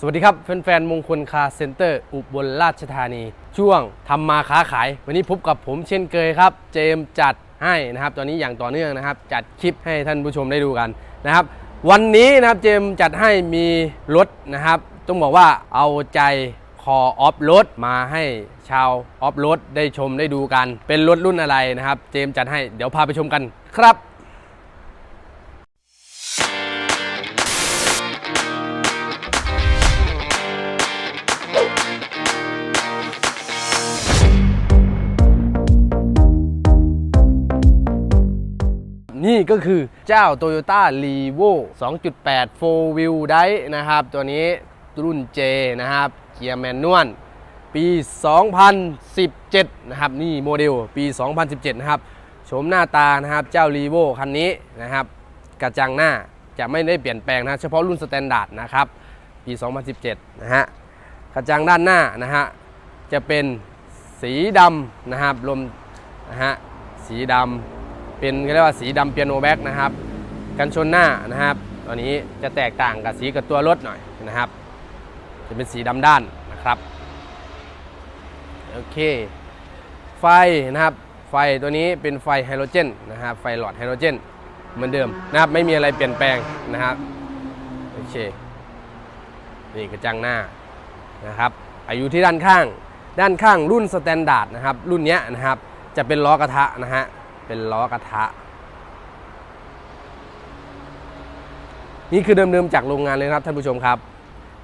สวัสดีครับแฟนๆมงคลคาเซ็นเตอร์ อุบลราชธานี ช่วงทำมาค้าขาย วันนี้พบกับผมเช่นเคยครับ เจมจัดให้นะครับ ตอนนี้อย่างต่อเนื่องนะครับ จัดคลิปให้ท่านผู้ชมได้ดูกันนะครับ วันนี้นะครับเจมจัดให้มีรถนะครับ ต้องบอกว่าเอาใจคอออฟรถมาให้ชาวออฟรถได้ชมได้ดูกัน เป็นรถรุ่นอะไรนะครับ เจมจัดให้เดี๋ยวพาไปชมกันครับ นี่ก็คือเจ้า Toyota r e v o 2.8 4 wheel drive นะครับ ตัวนี้รุ่น J นะครับ เกียร์แมนนวลปี 2017 นะครับ นี่โมเดลปี 2017 นะครับโฉมหน้าตานะครับเจ้า r e v o คันนี้นะครับ กระจังหน้าจะไม่ได้เปลี่ยนแปลงนะ เฉพาะรุ่นสแตนดาร์ดนะครับปี 2017 นะฮะกระจังด้านหน้านะฮะจะเป็นสีดำนะครับลมนะฮะสีดำ เป็นเรียกว่าสีดำเปียโนแบ็กนะครับ กันชนหน้านะครับตัวนี้จะแตกต่างกับสีกับตัวรถหน่อยนะครับ จะเป็นสีดำด้านนะครับโอเค ไฟนะครับ ไฟตัวนี้เป็นไฟไฮโดรเจนนะครับ ไฟหลอดไฮโดรเจนเหมือนเดิมนะครับ ไม่มีอะไรเปลี่ยนแปลงนะครับ โอเค นี่กระจังหน้านะครับ อายุที่ด้านข้าง ด้านข้างรุ่นสแตนดาร์ดนะครับ รุ่นนี้นะครับ จะเป็นล้อกระทะนะฮะ เป็นล้อกระทะ นี่คือเดิมๆจากโรงงานเลยนะครับท่านผู้ชมครับ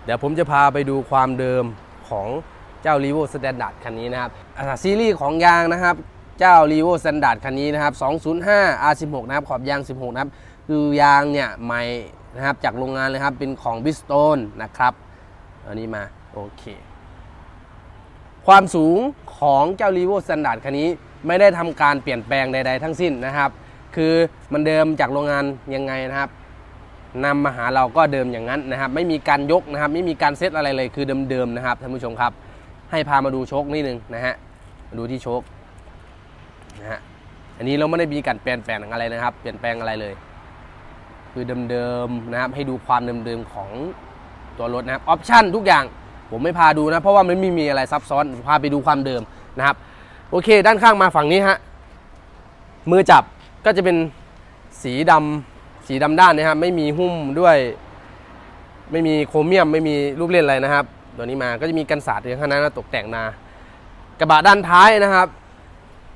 เดี๋ยวผมจะพาไปดูความเดิมของเจ้า r e v o Standard คันนี้นะครับอ่าซีรีส์ของยางนะครับ เจ้า r e v o Standard คันนี้นะครับ 205 R16 นะครับ ขอบยาง 16 นะครับ คือยางเนี่ยใหม่นะครับจากโรงงานเลยครับ เป็นของ Bridgestone นะครับอันนี้มาโอเค ความสูงของเจ้า r e v o Standard คันนี้ ไม่ได้ทำการเปลี่ยนแปลงใด ๆ ทั้งสิ้นนะครับ คือมันเดิมจากโรงงานยังไงนะครับนำมาหาเราก็เดิมอย่างนั้นนะครับ ไม่มีการยกนะครับ ไม่มีการเซตอะไรเลยคือเดิมๆนะครับท่านผู้ชมครับ ให้พามาดูโชคนิดนึงนะฮะมาดูที่โชคนะฮะอันนี้เราไม่ได้มีการเปลี่ยนแปลงอะไรนะครับ เปลี่ยนแปลงอะไรเลย คือเดิมๆนะครับ ให้ดูความเดิมๆของตัวรถนะครับออปชั่นทุกอย่างผมไม่พาดูนะ เพราะว่ามันไม่มีอะไรซับซ้อนพาไปดูความเดิมนะครับ โอเค ด้านข้างมาฝั่งนี้ฮะ มือจับก็จะเป็นสีดำสีดำด้านนะครับไม่มีหุ้มด้วย ไม่มีโครเมียมไม่มีลูกเล่นอะไรนะครับ ตัวนี้มาก็จะมีกันสาดอยู่ข้างหน้านะตกแต่งมากระบะด้านท้ายนะครับ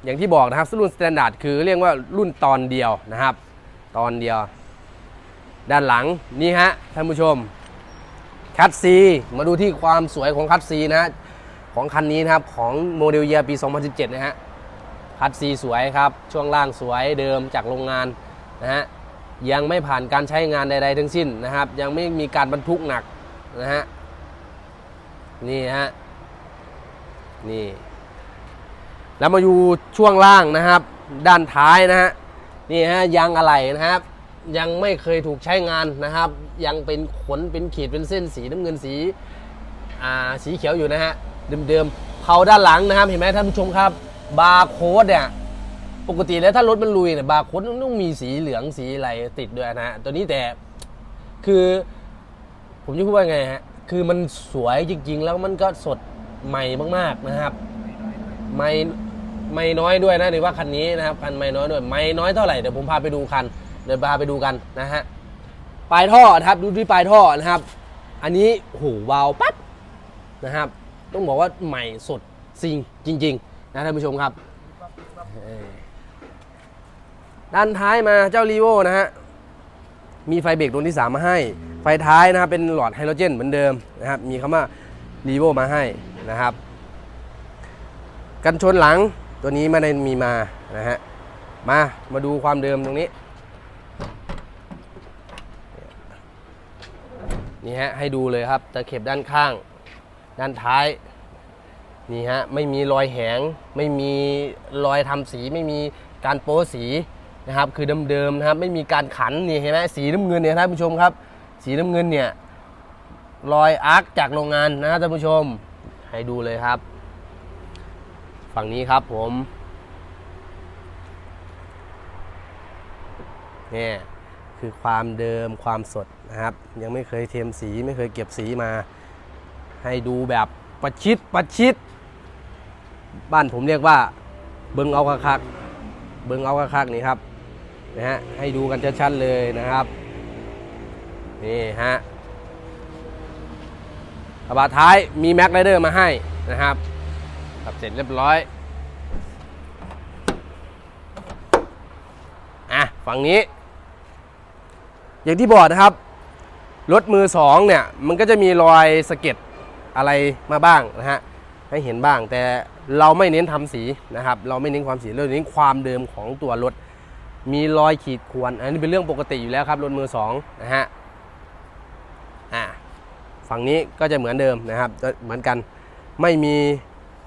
อย่างที่บอกนะครับรุ่นสแตนดาร์ดคือเรียกว่ารุ่นตอนเดียวนะครับ ตอนเดียว ด้านหลังนี่ฮะท่านผู้ชมคัตซีมาดูที่ความสวยของคัตซีนะฮะ ของคันนี้นะครับ ของโมเดลเยียปี 2017 นะฮะคัตซีสวยครับ ช่วงล่างสวยเดิมจากโรงงานนะฮะยังไม่ผ่านการใช้งานใด ๆ ทั้งสิ้นนะครับ ยังไม่มีการบรรทุกหนักนะฮะนี่ฮะนี่ แล้วมาอยู่ช่วงล่างนะครับ ด้านท้ายนะฮะนี่ฮะยางอะไหล่นะครับ ยังไม่เคยถูกใช้งานนะครับ ยังเป็นขนเป็นขีดเป็นเส้นสีน้ำเงินสีอ่าสีเขียวอยู่นะฮะ เดิมๆเผาด้านหลังนะครับเห็นไหมท่านผู้ชมครับ บาร์โค้ดเนี่ยปกติแล้วถ้ารถมันลุยเนี่ยบาร์โค้ดต้องมีสีเหลืองสีอะไรติดด้วยนะฮะตัวนี้แต่คือ ผมจะพูดว่าไงฮะคือมันสวยจริง ๆ แล้วมันก็สดใหม่มาก ๆนะครับ ไม่ไม่น้อยด้วยนะหรือว่าคันนี้นะครับคันไม่น้อยด้วยไม่น้อยเท่าไหร่เดี๋ยวผมพาไปดูคันเดี๋ยวพาไปดูกันนะฮะปลายท่อนะครับดูที่ปลายท่อนะครับ อันนี้โอ้โหวาวปั๊บนะครับ ต้องบอกว่าใหม่สดซิงจริง ๆ นะท่านผู้ชมครับ ด้านท้ายมาเจ้ารีโวนะฮะ มีไฟเบรกดวงที่ 3 มาให้ ไฟท้ายนะครับเป็นหลอดไฮโดรเจนเหมือนเดิมนะครับ มีคำว่ารีโวมาให้นะครับ กันชนหลังตัวนี้ไม่ได้มีมานะฮะ มา มาดูความเดิมตรงนี้นี่ฮะให้ดูเลยครับตะเข็บด้านข้าง ด้านท้ายนี่ฮะไม่มีรอยแหง ไม่มีรอยทำสีไม่มีการโป๊สีนะครับคือเดิมๆนะครับไม่มีการขันนี่เห็นไหมสีน้ำเงินเนี่ยท่านผู้ชมครับ สีน้ำเงินเนี่ยรอยอาร์คจากโรงงานนะครับท่านผู้ชมให้ดูเลยครับ ฝั่งนี้ครับผมเนี่ยคือความเดิมความสดนะครับ ยังไม่เคยเทียมสีไม่เคยเก็บสีมา ให้ดูแบบประชิดประชิด บ้านผมเรียกว่าเบิงเอาคักๆเบิงเอาคักๆนี่ครับนะฮะให้ดูกันชัดๆเลยนะครับนี่ฮะกระบะท้ายมีแม็กไรเดอร์มาให้นะครับขับเสร็จเรียบร้อยอะฝั่งนี้ อย่างที่บอกนะครับรถมือสองเนี่ย มันก็จะมีรอยสะเก็ด อะไรมาบ้างนะฮะให้เห็นบ้าง แต่เราไม่เน้นทำสีนะครับ เราไม่เน้นความสีเราเน้นความเดิมของตัวรถ มีรอยขีดข่วน อันนี้เป็นเรื่องปกติอยู่แล้วครับรถมือสองนะฮะอ่าฝั่งนี้ก็จะเหมือนเดิมนะครับเหมือนกันไม่มี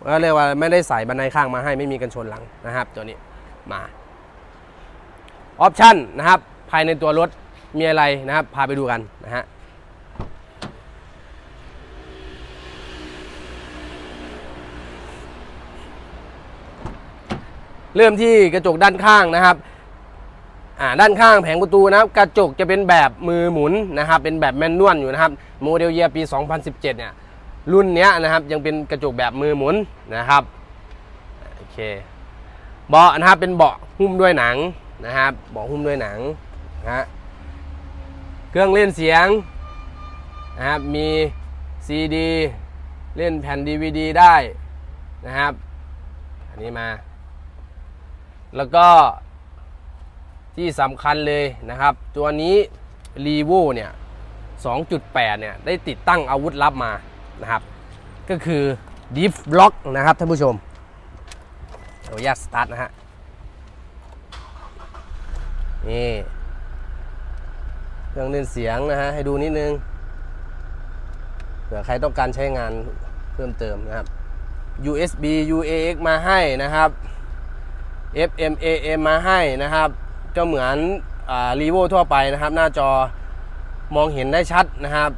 ก็เรียกว่าไม่ได้ใส่บันไดข้างมาให้ไม่มีกันชนหลังนะครับ ตัวนี้มาออปชั่นนะครับ ภายในตัวรถมีอะไรนะครับ พาไปดูกันนะฮะ เริ่มที่กระจกด้านข้างนะครับอ่าด้านข้างแผงประตูนะครับ กระจกจะเป็นแบบมือหมุนนะครับ เป็นแบบแมนนวลอยู่นะครับโมเดลเยียปี 2017 เนี่ยรุ่นเนี้ยนะครับยังเป็นกระจกแบบมือหมุนนะครับโอเคเบาะนะครับเป็นเบาะหุ้มด้วยหนังนะครับเบาะหุ้มด้วยหนังนะฮะเครื่องเล่นเสียงนะครับมีซีดีเล่นแผ่น DVD ได้นะครับ อันนี้มา แล้วก็ที่สำคัญเลยนะครับ ตัวนี้ r e v o เนี่ย 2.8 เนี่ย ได้ติดตั้งอาวุธลับมานะครับ ก็คือ Diff Lock นะครับท่านผู้ชมเดี๋ยวแยกสตาร์ทนะฮะ นี่เครื่องเล่นเสียงนะฮะ ให้ดูนิดนึงเผื่อใครต้องการใช้งานเพิ่มเติมนะครับ USB UAX มาให้นะครับ FM AM มาให้นะครับ ก็เหมือนรีโวทั่วไปนะครับ หน้าจอมองเห็นได้ชัดนะครับ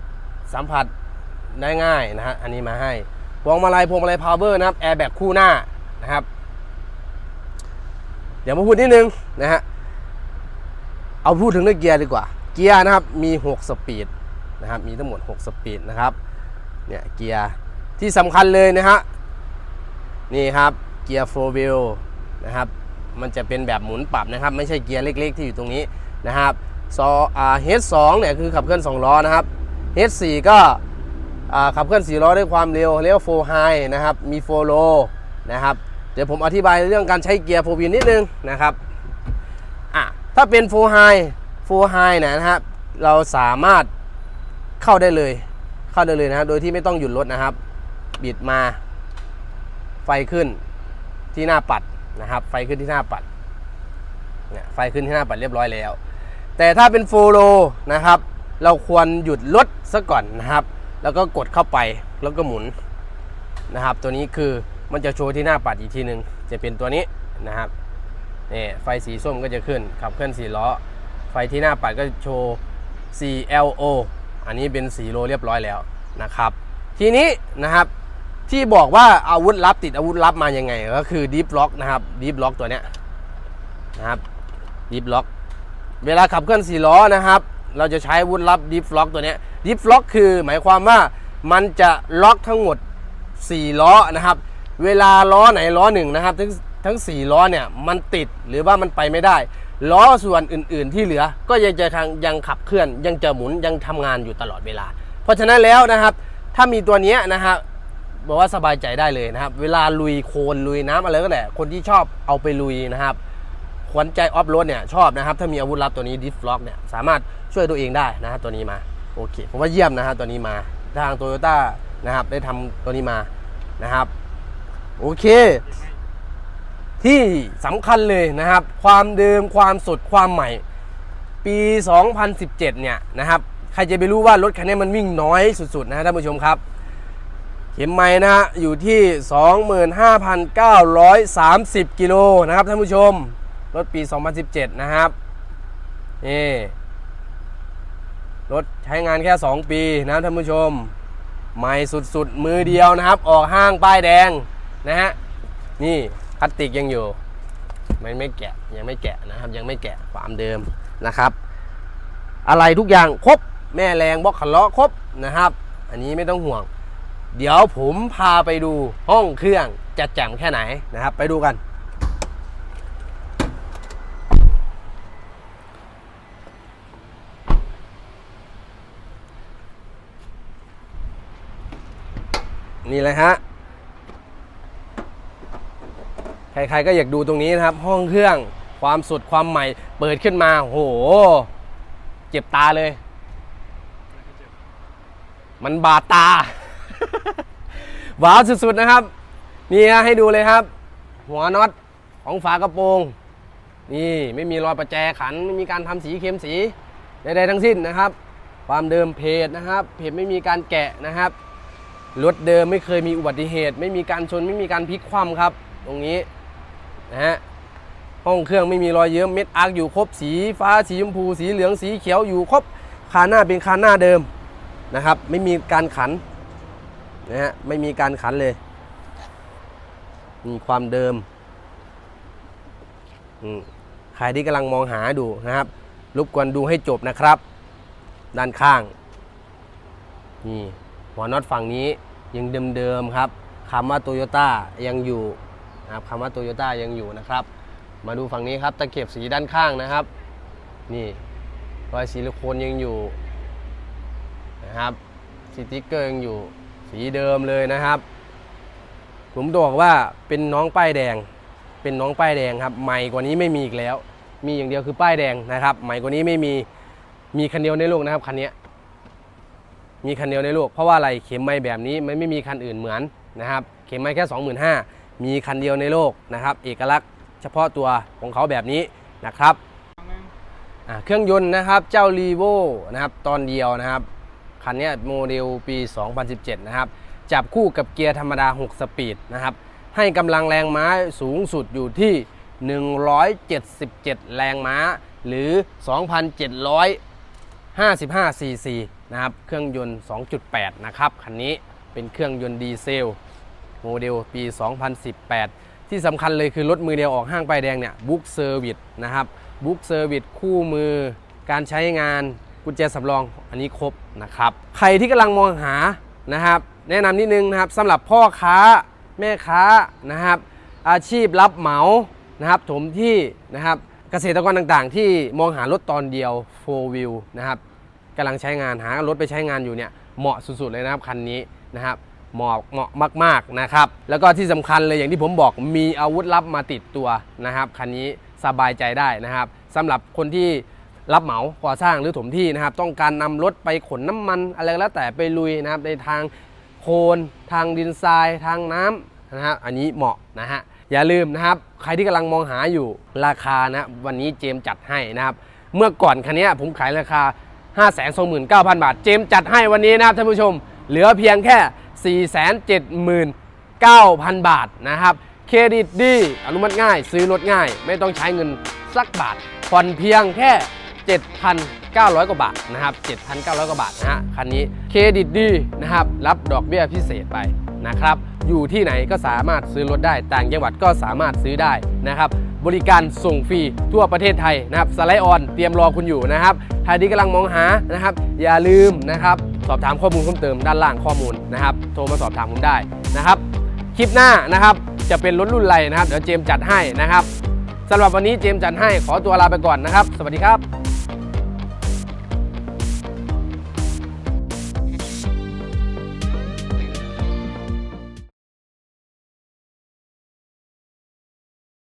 สัมผัสได้ง่ายนะฮะอันนี้มาให้พวงมาลัยพวงมาลัยพาวเวอร์นะครับแอร์แบ็กคู่หน้านะครับ เดี๋ยวมาพูดนิดนึงนะฮะเอาพูดถึงเรื่องเกียร์ดีกว่า เกียร์นะครับมี 6 สปีดนะครับ มีทั้งหมด 6 สปีดนะครับเนี่ยเกียร์ที่สำคัญเลยนะฮะนี่ครับเกียร์โฟร์วิลนะครับ มันจะเป็นแบบหมุนปรับนะครับ ไม่ใช่เกียร์เล็ก ๆ ที่อยู่ตรงนี้นะครับซออ่า H2 เนี่ยคือขับเคลื่อน2ล้อนะครับ H4 ก็อ่าขับเคลื่อน4ล้อด้วยความเร็วเรียกว่า4 high นะครับมี4 low นะครับเดี๋ยวผมอธิบายเรื่องการใช้เกียร์4 wheel นิดนึงนะครับอะถ้าเป็น4 high 4 high เนยนะครับเราสามารถเข้าได้เลยเข้าได้เลยนะครับโดยที่ไม่ต้องหยุดรถนะครับ บิดมาไฟขึ้นที่หน้าปัด นะครับไฟขึ้นที่หน้าปัดเนี่ยไฟขึ้นที่หน้าปัดเรียบร้อยแล้ว แต่ถ้าเป็นโฟโลนะครับ เราควรหยุดรถซะก่อนนะครับ แล้วก็กดเข้าไปแล้วก็หมุนนะครับ ตัวนี้คือมันจะโชว์ที่หน้าปัดอีกทีหนึ่งจะเป็นตัวนี้นะครับนี่ไฟสีส้มก็จะขึ้นขับเคลื่อน4ล้อ ไฟที่หน้าปัดก็โชว์ CLO อันนี้เป็นสีโลเรียบร้อยแล้วนะครับ ทีนี้นะครับ ที่บอกว่าอาวุธลับติดอาวุธลับมายังไง ก็คือดีฟล็อกนะครับดีฟล็อกตัวเนี้ยนะครับดีฟล็อกเวลาขับเคลื่อนสี่ล้อนะครับ เราจะใช้อาวุธลับดีฟล็อกตัวเนี้ยดีฟล็อกคือหมายความว่ามันจะล็อกทั้งหมด 4 ล้อนะครับ เวลาล้อไหนล้อหนึ่งนะครับ ทั้งทั้ง 4 ล้อเนี่ยมันติดหรือว่ามันไปไม่ได้ ล้อส่วนอื่น ๆ ที่เหลือก็ยังจะทางยังขับเคลื่อนยังจะหมุนยังทำงานอยู่ตลอดเวลา เพราะฉะนั้นแล้วนะครับ ถ้ามีตัวนี้นะครับ บอกว่าสบายใจได้เลยนะครับ เวลาลุยโคลนลุยน้ำอะไรก็แหละคนที่ชอบเอาไปลุยนะครับขวัญใจออฟโรดเนี่ยชอบนะครับ ถ้ามีอาวุธลับตัวนี้ดิฟล็อกเนี่ยสามารถช่วยตัวเองได้นะครับตัวนี้มาโอเคผมว่าเยี่ยมนะครับตัวนี้มาทางโตโยต้านะครับได้ทำตัวนี้มานะครับโอเค ที่สำคัญเลยนะครับ ความเดิมความสดความใหม่ ปี 2017 เนี่ยนะครับใครจะไปรู้ว่ารถคันนี้มันวิ่งน้อยสุดๆนะฮะท่านผู้ชมครับ เข็มไม้นะฮะอยู่ที่ 25,930 กิโลนะครับท่านผู้ชม รถปี 2017 นะครับ นี่ รถใช้งานแค่ 2 ปีนะท่านผู้ชม ใหม่สุดๆ มือเดียวนะครับ ออกห้างป้ายแดงนะฮะ นี่พลาสติกยังอยู่ไม่ไม่แกะ ยังไม่แกะนะครับ ยังไม่แกะความเดิมนะครับ อะไรทุกอย่างครบ แม่แรงบล็อกขันล้อครบนะครับ อันนี้ไม่ต้องห่วง เดี๋ยวผมพาไปดูห้องเครื่องจะแจ่มแค่ไหนนะครับ ไปดูกัน นี่เลยฮะ ใครๆก็อยากดูตรงนี้นะครับ ห้องเครื่องความสุดความใหม่ เปิดขึ้นมาโห เจ็บตาเลย มันบาดตา ว้าวสุดๆนะครับ นี่ฮะให้ดูเลยครับ หัวน็อตของฝากระโปรง นี่ไม่มีรอยประแจขัน ไม่มีการทำสีเค็มสีใดๆทั้งสิ้นนะครับ ความเดิมเพจนะครับ เพจไม่มีการแกะนะครับรถเดิมไม่เคยมีอุบัติเหตุ ไม่มีการชนไม่มีการพลิกคว่ำครับ ตรงนี้นะฮะห้องเครื่องไม่มีรอยเยิ้มเม็ดอาร์คอยู่ครบสีฟ้าสีชมพู สีเหลืองสีเขียวอยู่ครบคานหน้าเป็นคานหน้าเดิมนะครับ ไม่มีการขัน นะฮะไม่มีการขันเลยมีความเดิมอืใครที่กำลังมองหาดูนะครับรบกวนดูให้จบนะครับ ด้านข้างนี่หัวน็อตฝั่งนี้ยังเดิมๆครับคำว่าโตโยต้ายังอยู่นะครับคำว่าโตโยต้ายังอยู่นะครับ มาดูฝั่งนี้ครับตะเข็บสีด้านข้างนะครับ นี่รอยซิลิโคนยังอยู่นะครับสติกเกอร์ยังอยู่ สีเดิมเลยนะครับ ผมบอกว่าเป็นน้องป้ายแดง เป็นน้องป้ายแดงครับใหม่กว่านี้ไม่มีอีกแล้ว มีอย่างเดียวคือป้ายแดงนะครับ ใหม่กว่านี้ไม่มีมีคันเดียวในโลกนะครับคันนี้มีคันเดียวในโลกเพราะว่าอะไรเข็มไม้แบบนี้มันไม่มีคันอื่นเหมือนนะครับ เข็มไม้แค่ 25,000มีคันเดียวในโลกนะครับ เอกลักษณ์เฉพาะตัวของเขาแบบนี้นะครับเครื่องยนต์นะครับเจ้า r ีโวนะครับตอนเดียวนะครับ คันนี้โมเดลปี 2017 นะครับ จับคู่กับเกียร์ธรรมดา 6 สปีดนะครับ ให้กำลังแรงม้าสูงสุดอยู่ที่ 177 แรงม้า หรือ 2,755 ซีซีนะครับ เครื่องยนต์ 2.8 นะครับ คันนี้เป็นเครื่องยนต์ดีเซล โมเดลปี 2018 ที่สำคัญเลยคือรถมือเดียวออกห้างป้ายแดงเนี่ยบุ๊กเซอร์วิสนะครับบุ๊กเซอร์วิสคู่มือการใช้งานกุญแจสำรองอันนี้ครบ นะครับใครที่กำลังมองหานะครับ แนะนำนิดนึงนะครับสำหรับพ่อค้าแม่ค้านะครับ อาชีพรับเหมานะครับถมที่นะครับเกษตรกรต่างๆ ที่มองหารถตอนเดียว 4 wheel นะครับกำลังใช้งานหารถไปใช้งานอยู่เนี่ยเหมาะสุดๆเลยนะครับคันนี้นะครับเหมาะเหมาะมากๆนะครับ แล้วก็ที่สำคัญเลยอย่างที่ผมบอกมีอาวุธลับมาติดตัวนะครับคันนี้สบายใจได้นะครับสำหรับคนที่ รับเหมาก่อสร้างหรือถมที่นะครับ ต้องการนำรถไปขนน้ำมันอะไรก็แล้วแต่ไปลุยนะครับในทางโคลนทางดินทรายทางน้ำนะฮะอันนี้เหมาะนะฮะอย่าลืมนะครับ ใครที่กำลังมองหาอยู่ราคานะวันนี้เจมจัดให้นะครับ เมื่อก่อนคันนี้ผมขายราคา 5 2 9 0 0 0 บาท เจมจัดให้วันนี้นะครับท่านผู้ชม เหลือเพียงแค่ 479,000 บาทนะครับเครดิตดีอนุมัติง่าย ซื้อรถง่าย ไม่ต้องใช้เงินสักบาทผ่อนเพียงแค่ 7,900 กว่าบาทนะครับ 7,900 กว่าบาทนะฮะคันนี้เครดิตดีนะครับ รับดอกเบี้ยพิเศษไปนะครับ อยู่ที่ไหนก็สามารถซื้อรถได้ ต่างจังหวัดก็สามารถซื้อได้นะครับ บริการส่งฟรีทั่วประเทศไทยนะครับ สไลด์ออนเตรียมรอคุณอยู่นะครับใครที่กำลังมองหานะครับ อย่าลืมนะครับ สอบถามข้อมูลเพิ่มเติมด้านล่างข้อมูลนะครับ โทรมาสอบถามผมได้นะครับ คลิปหน้านะครับ จะเป็นรถรุ่นไรนะครับ เดี๋ยวเจมจัดให้นะครับสำหรับวันนี้เจมจัดให้ขอตัวลาไปก่อนนะครับ สวัสดีครับ